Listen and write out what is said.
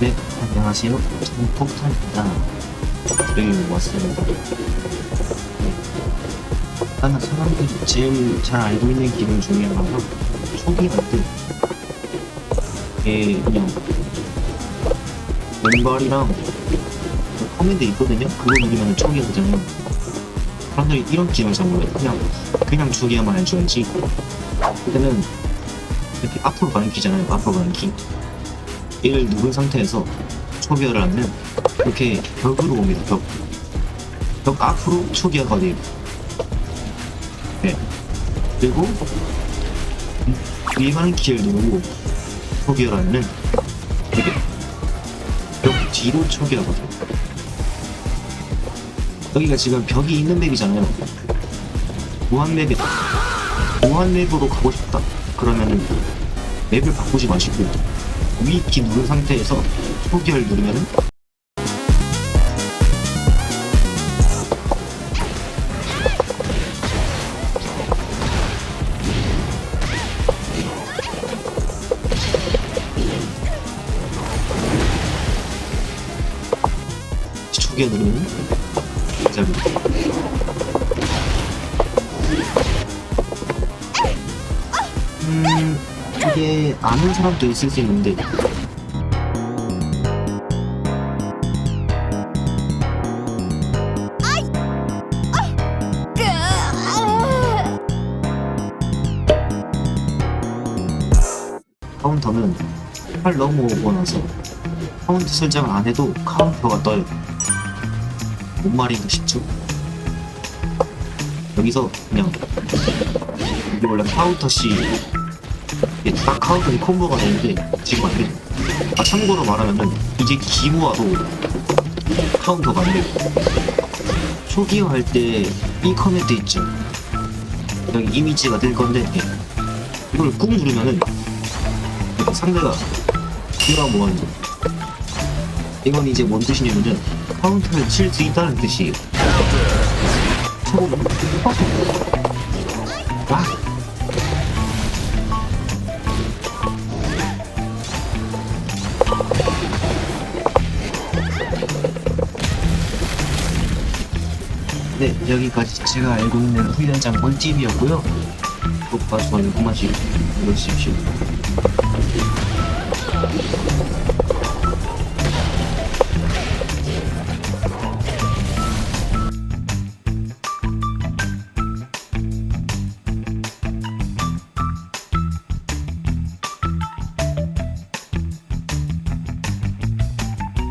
네, 안녕하세요. 폭탄입니다. 여기 왔습니다. 네. 일단 사람들이 제일 잘 알고 있는 기능 중에 하나가 초기 갈때 이게 그냥 왼발이랑 그 커맨드 있거든요? 그거 누르면 초기가 되잖아요. 사람들이 이런 기능을 잘 몰라요. 그냥, 그냥 초기야만 알줘야지. 그때는 이렇게 앞으로 가는 키잖아요. 앞으로 가는 키. 얘를 누른 상태에서 초기화를 하면 이렇게 벽으로 옵니다. 벽. 벽 앞으로 초기화가 돼요. 네. 그리고 가는 키를 누르고 초기화를 하면 이렇게 벽 뒤로 초기화가 돼요. 여기가 지금 벽이 있는 맵이잖아요. 무한 맵이 무한 맵으로 가고 싶다. 그러면은 맵을 바꾸지 마시고 위키 누른 상태에서 초기화를 누르면은 초기화 누르면은 제자리 아는 사람도 있을 수 있는데 카운터는 팔 넘어오고 나서 카운터 설정을 안 해도 카운터가 떠요. 뭔 말인가 싶죠? 여기서 그냥 이게 원래 카운터 시 이게 딱 카운터이 콤보가 되는데 지금 안 되죠. 아 참고로 말하면은 이제 기모아도 카운터가 안 돼요. 초기화 할 때 이 커맨드 있죠. 여기 이미지가 될 건데 예. 이걸 꾹 누르면은 상대가 이거 뭐 하는 거 이건 이제 뭔 뜻이냐면은 카운터를 칠 수 있다는 뜻이에요. 쳐보면 와 네, 여기까지 제가 알고 있는 훈련장 꿀팁이었고요. 구독과 좋아요 한 번씩 눌러주십시오.